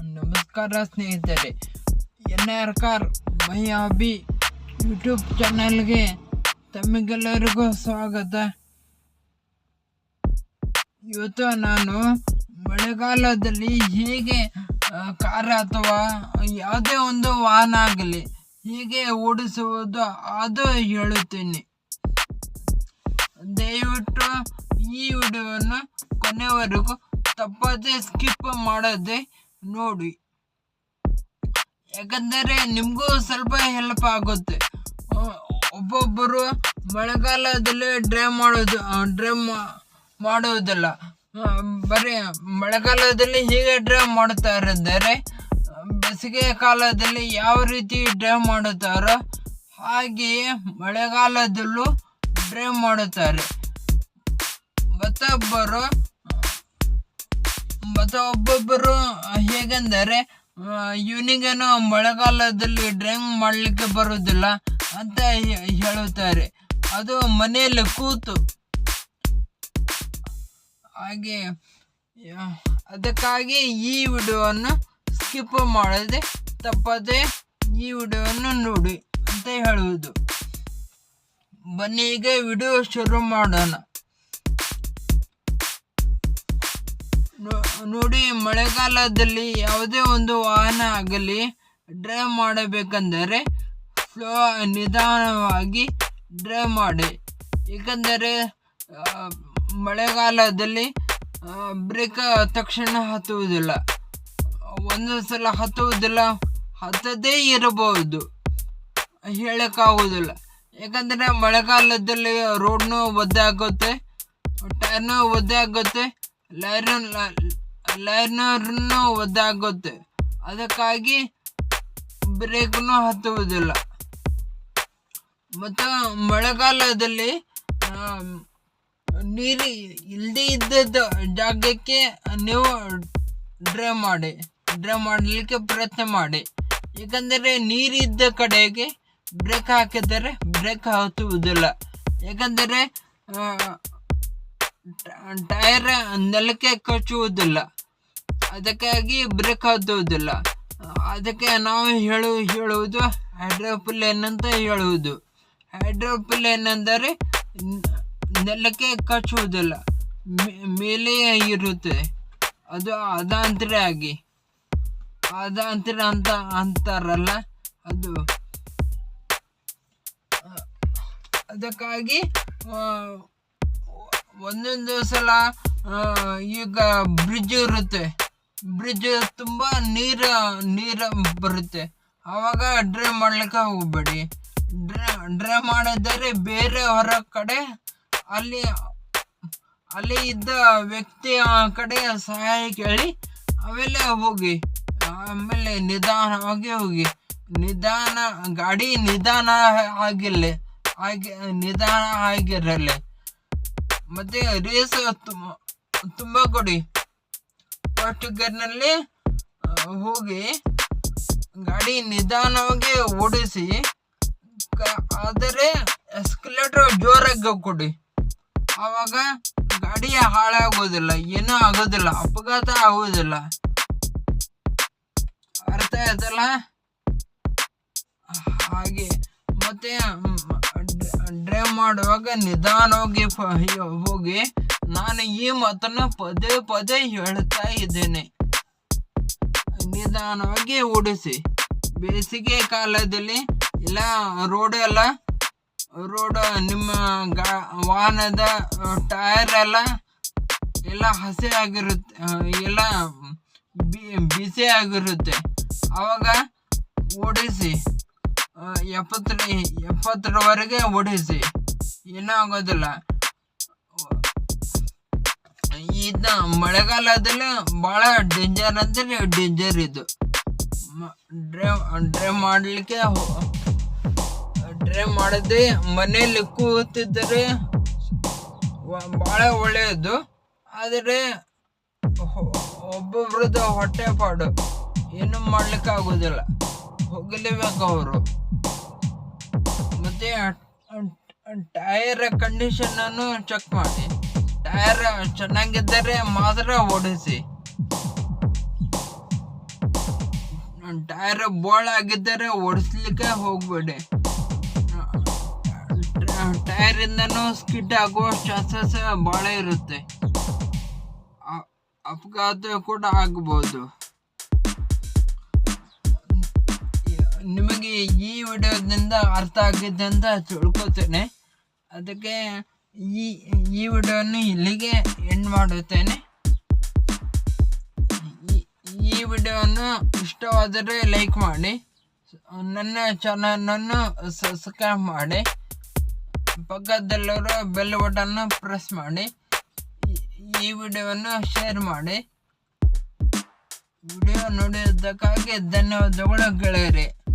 ನಮಸ್ಕಾರ ಸ್ನೇಹಿತರೆ. N R car my hobby YouTube ಚಾನಲ್ಗೆ ತಮಗೆಲ್ಲರಿಗೂ ಸ್ವಾಗತ. ಇವತ್ತು ನಾನು ಮಳೆಗಾಲದಲ್ಲಿ ಹೇಗೆ ಕಾರ್ ಅಥವಾ ಯಾವುದೇ ಒಂದು ವಾಹನ ಆಗಲಿ ಹೇಗೆ ಓಡಿಸುವುದು ಅದು ಹೇಳುತ್ತೇನೆ. ದಯವಿಟ್ಟು ಈ ವಿಡಿಯೋವನ್ನು ಕೊನೆವರೆಗೂ ತಪ್ಪದೇ ಸ್ಕಿಪ್ ಮಾಡದೆ ನೋಡಿ. ಯಾಕಂದರೆ ನಿಮಗೂ ಸ್ವಲ್ಪ ಹೆಲ್ಪ್ ಆಗುತ್ತೆ. ಒಬ್ಬೊಬ್ಬರು ಮಳೆಗಾಲದಲ್ಲಿ ಡ್ರೈವ್ ಮಾಡೋದು ಡ್ರೈವ್ ಮಾಡುವುದಿಲ್ಲ ಬರೀ ಮಳೆಗಾಲದಲ್ಲಿ ಹೀಗೆ ಡ್ರೈವ್ ಮಾಡುತ್ತಾರೆಂದರೆ ಬೇಸಿಗೆ ಕಾಲದಲ್ಲಿ ಯಾವ ರೀತಿ ಡ್ರೈವ್ ಮಾಡುತ್ತಾರೋ ಹಾಗೆಯೇ ಮಳೆಗಾಲದಲ್ಲೂ ಡ್ರೈವ್ ಮಾಡುತ್ತಾರೆ. ಮತ್ತೊಬ್ಬರು ಮತ್ತು ಒಬ್ಬೊಬ್ಬರು ಹೇಗೆಂದರೆ ಇವನಿಗೇನು ಮಳೆಗಾಲದಲ್ಲಿ ಡ್ರೈವಿಂಗ್ ಮಾಡಲಿಕ್ಕೆ ಬರುವುದಿಲ್ಲ ಅಂತ ಹೇಳುತ್ತಾರೆ. ಅದು ಮನೆಯಲ್ಲಿ ಕೂತು. ಹಾಗೆ ಅದಕ್ಕಾಗಿ ಈ ವಿಡಿಯೋವನ್ನು ಸ್ಕಿಪ್ ಮಾಡದೆ, ತಪ್ಪದೆ ಈ ವಿಡಿಯೋವನ್ನು ನೋಡಿ ಅಂತ ಹೇಳುವುದು. ಬನ್ನಿ, ಈಗ ವಿಡಿಯೋ ಶುರು ಮಾಡೋಣ. ನೋಡಿ, ಮಳೆಗಾಲದಲ್ಲಿ ಯಾವುದೇ ಒಂದು ವಾಹನ ಆಗಲಿ ಡ್ರೈವ್ ಮಾಡಬೇಕೆಂದರೆ ಫ್ಲೋ ನಿಧಾನವಾಗಿ ಡ್ರೈವ್ ಮಾಡಿ. ಏಕೆಂದರೆ ಮಳೆಗಾಲದಲ್ಲಿ ಬ್ರೇಕ್ ತಕ್ಷಣ ಹತ್ತುವುದಿಲ್ಲ. ಒಂದು ಸಲ ಹತ್ತುವುದಿಲ್ಲ, ಹತ್ತದೇ ಇರಬಹುದು. ಹೇಳೋಕ್ಕಾಗುವುದಿಲ್ಲ. ಯಾಕಂದರೆ ಮಳೆಗಾಲದಲ್ಲಿ ರೋಡ್ನೂ ಒದ್ದೆ ಆಗುತ್ತೆ ಟೈರ್ನೂ ಒದ್ದೆ ಆಗುತ್ತೆ ಲೈರನ್ ಲೈನರ್ನು ಒದ್ದಾಗುತ್ತೆ ಅದಕ್ಕಾಗಿ ಬ್ರೇಕ್ನು ಹತ್ತುವುದಿಲ್ಲ. ಮತ್ತು ಮಳೆಗಾಲದಲ್ಲಿ ನೀರು ಇಲ್ಲದೇ ಇದ್ದ ಜಾಗಕ್ಕೆ ನೀವು ಡ್ರೈ ಮಾಡಿ, ಡ್ರೈ ಮಾಡಲಿಕ್ಕೆ ಪ್ರಯತ್ನ ಮಾಡಿ. ಏಕೆಂದರೆ ನೀರಿದ್ದ ಕಡೆಗೆ ಬ್ರೇಕ್ ಹಾಕಿದರೆ ಬ್ರೇಕ್ ಹತ್ತುವುದಿಲ್ಲ. ಏಕೆಂದರೆ ಟೈರ್ ನೆಲಕ್ಕೆ ಕಚ್ಚುವುದಿಲ್ಲ. ಅದಕ್ಕಾಗಿ ಬ್ರೇಕ್ ಹತ್ತುವುದಿಲ್ಲ ಅದಕ್ಕೆ ನಾವು ಹೇಳು, ಹೇಳುವುದು ಹೈಡ್ರೋಪ್ಲೇನ್ ಅಂತ ಹೇಳುವುದು. ಹೈಡ್ರೋಪ್ಲೇನ್ ಅಂದರೆ ನೆಲಕ್ಕೆ ಕಚ್ಚುವುದಿಲ್ಲ ಮೇಲೆ ಇರುತ್ತೆ. ಅದು ಅದಾಂತರ ಆಗಿ ಅದಾಂತರ ಅಂತ ಅಂತಾರಲ್ಲ, ಅದು. ಅದಕ್ಕಾಗಿ ಒಂದೊಂದು ಸಲ ಈಗ ಬ್ರಿಡ್ಜ್ ಇರುತ್ತೆ. ಬ್ರಿಡ್ಜ್ ತುಂಬ ನೀರು ನೀರು ಬರುತ್ತೆ. ಆವಾಗ ಡ್ರೈವ್ ಮಾಡ್ಲಿಕ್ಕೆ ಹೋಗಬೇಡಿ. ಡ್ರೈ ಮಾಡಿದರೆ ಬೇರೆ ಹೊರ ಕಡೆ ಅಲ್ಲಿ ಅಲ್ಲಿ ಇದ್ದ ವ್ಯಕ್ತಿಯ ಕಡೆ ಸಹಾಯ ಕೇಳಿ, ಆಮೇಲೆ ಹೋಗಿ. ಆಮೇಲೆ ನಿಧಾನವಾಗಿ ಹೋಗಿ. ನಿಧಾನ, ಗಾಡಿ ನಿಧಾನ ಆಗಿಲ್ಲ ಹಾಗೆ ನಿಧಾನ ಆಗಿರಲಿ. ಮತ್ತೆ ರೇಸ್ ತುಂಬ ಕೊಡಿ. ಫಸ್ಟ್ ಗೇರ್ನಲ್ಲಿ ಹೋಗಿ ಗಾಡಿ ನಿಧಾನವಾಗಿ ಓಡಿಸಿ ಆದರೆ ಎಸ್ಕಲೇಟರ್ ಜೋರಾಗಿ ಕೊಡಿ ಆವಾಗ ಗಾಡಿ ಹಾಳಾಗೋದಿಲ್ಲ, ಏನೂ ಆಗೋದಿಲ್ಲ, ಅಪಘಾತ ಆಗೋದಿಲ್ಲ. ಅರ್ಥ ಆಯ್ತಲ್ಲ? ಹಾಗೆ ಮತ್ತೆ ಡ್ರೈವ್ ಮಾಡುವಾಗ ನಿಧಾನವಾಗಿ ಹೋಗಿ ನಾನು ಈ ಮಾತನ್ನ ಪದೇ ಪದೇ ಹೇಳ್ತಾ ಇದ್ದೇನೆ. ನಿಧಾನವಾಗಿ ಓಡಿಸಿ. ಬೇಸಿಗೆ ಕಾಲದಲ್ಲಿ ಇಲ್ಲ ರೋಡ್ ಎಲ್ಲ ರೋಡ್ ನಿಮ್ಮ ಗಾ, ವಾಹನದ ಟೈರ್ ಎಲ್ಲ ಎಲ್ಲ ಹಸಿ ಆಗಿರುತ್ತೆ ಎಲ್ಲ ಬಿಸಿ ಆಗಿರುತ್ತೆ. ಆವಾಗ ಓಡಿಸಿ ಎಪ್ಪತ್ತರ, ಎಪ್ಪತ್ತರವರೆಗೆ ಓಡಿಸಿ. ಏನೂ ಆಗೋದಿಲ್ಲ ಇದ ಮಳೆಗಾಲದಲ್ಲಿ ಭಾಳ ಡೇಂಜರ್ ಅಂದರೆ ಡೇಂಜರ್ ಇದು. ಡ್ರೈವ್ ಡ್ರೈವ್ ಮಾಡಲಿಕ್ಕೆ ಡ್ರೈವ್ ಮಾಡದೆ ಮನೆಯಲ್ಲಿ ಕೂತಿದ್ದರೆ ಭಾಳ ಒಳ್ಳೆಯದು. ಆದರೆ ಒಬ್ಬೊಬ್ರದ್ದು ಹೊಟ್ಟೆ ಪಾಡು. ಏನು ಮಾಡ್ಲಿಕ್ಕೆ ಆಗೋದಿಲ್ಲ. ಹೋಗಲೇಬೇಕು ಅವರು. ಮತ್ತೆ ಟೈರ್ ಕಂಡೀಷನನ್ನು ಚೆಕ್ ಮಾಡಿ. ಟೈರ್ ಚೆನ್ನಾಗಿದ್ದರೆ ಮಾತ್ರ ಓಡಿಸಿ. ಟೈರ್ ಬೋಳ್ ಆಗಿದ್ದರೆ ಓಡಿಸ್ಲಿಕ್ಕೆ ಹೋಗ್ಬೇಡಿ. ಟೈರ್ ಇಂದನೂ ಸ್ಕಿಡ್ ಆಗುವ ಚಾನ್ಸಸ್ ಭಾಳ ಇರುತ್ತೆ. ಅಪಘಾತ ಕೂಡ ಆಗ್ಬೋದು. ನಿಮಗೆ ಈ ವಿಡಿಯೋದಿಂದ ಅರ್ಥ ಆಗಿದೆ ಅಂತ ತಿಳ್ಕೊತೇನೆ. ಅದಕ್ಕೆ ಈ ಈ ವಿಡಿಯೋನು ಇಲ್ಲಿಗೆ ಎಂಡ್ ಮಾಡುತ್ತೇನೆ. ಈ- ವಿಡಿಯೋವನ್ನು ಇಷ್ಟವಾದರೆ ಲೈಕ್ ಮಾಡಿ. ನನ್ನ ಚಾನಲನ್ನು ಸಬ್ಸ್ಕ್ರೈಬ್ ಮಾಡಿ. ಪಕ್ಕದಲ್ಲಿರೋ ಬೆಲ್ ಬಟನ್ನು ಪ್ರೆಸ್ ಮಾಡಿ. ಈ ವಿಡಿಯೋವನ್ನು ಶೇರ್ ಮಾಡಿ. ವಿಡಿಯೋ ನೋಡಿದ್ದಕ್ಕಾಗಿ ಧನ್ಯವಾದಗಳು ಗೆಳೆಯರೆ.